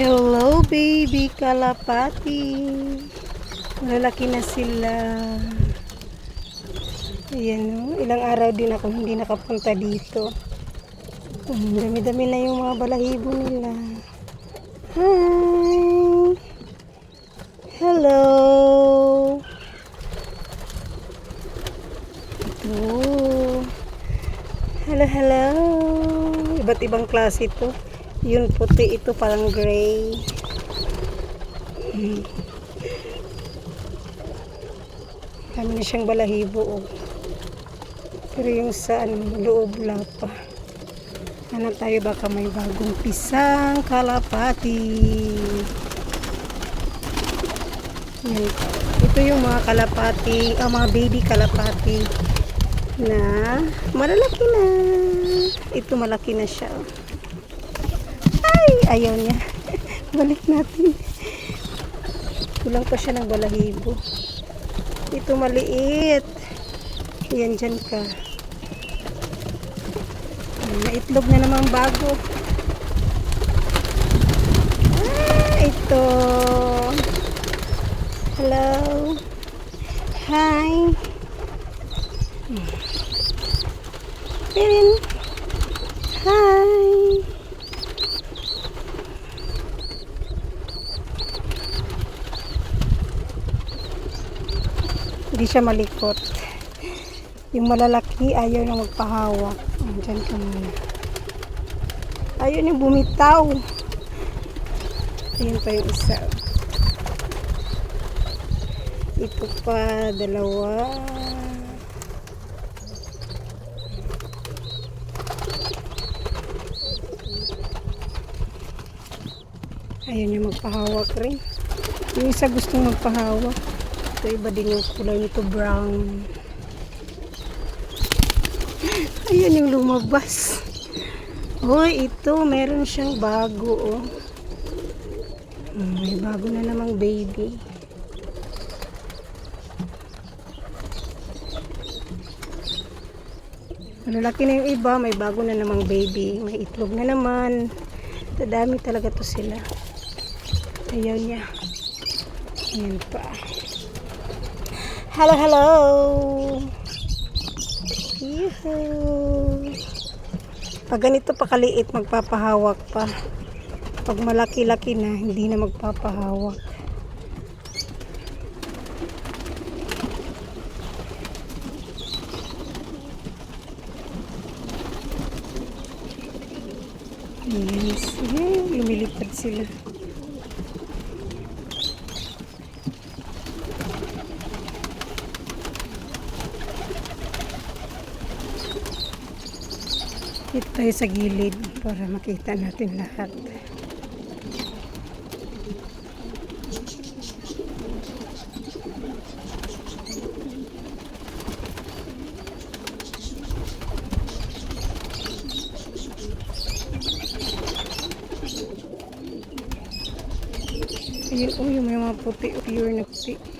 Hello, baby kalapati. Malalaki na sila. Ayan o. Ilang araw din ako hindi nakapunta dito. Ang dami-dami na yung mga balahibo nila. Hi! Hello! Ito. Hello, hello! Iba't ibang klase ito. Yun puti, ito parang gray. Hmm. Dami na siyang balahibo. Oh. Pero yung sa ano, loob wala pa. Hanap tayo baka may bagong pisang kalapati. Yan. Ito yung mga kalapati, ah, mga baby kalapati na malalaki na. Ito malaki na siya. oh. Ay, ayaw niya. Balik natin. Kulang pa siya ng balahibo. Ito maliit. Yan dyan ka. May itlog na naman bago. Ah, ito. Hello. Hi. Pirin. Hi. Hindi siya malikot. Yung malalaki, ayaw na magpahawak. Andyan ka muna. Ayaw niya bumitaw. Ayun pa yung isa. Ito pa, dalawa. Ayaw niya magpahawak rin. Yung isa gustong magpahawak. Ito iba din yung kulay nito brown. Ayan yung lumabas. Hoy, ito meron siyang bago oh. Hmm, May bago na namang baby. Malalaki na yung iba, may bago na namang baby. May itlog na naman. Dadami talaga to sila. Ayaw niya. Ayan pa. Hello, hello! Yuhuu! Pag ganito pa kaliit, magpapahawak pa. Pag malaki-laki na, hindi na magpapahawak. Yes, lumilipad sila. Dito tayo sa gilid para makita natin lahat. Ayun, oh, yung mga puti, pure na puti.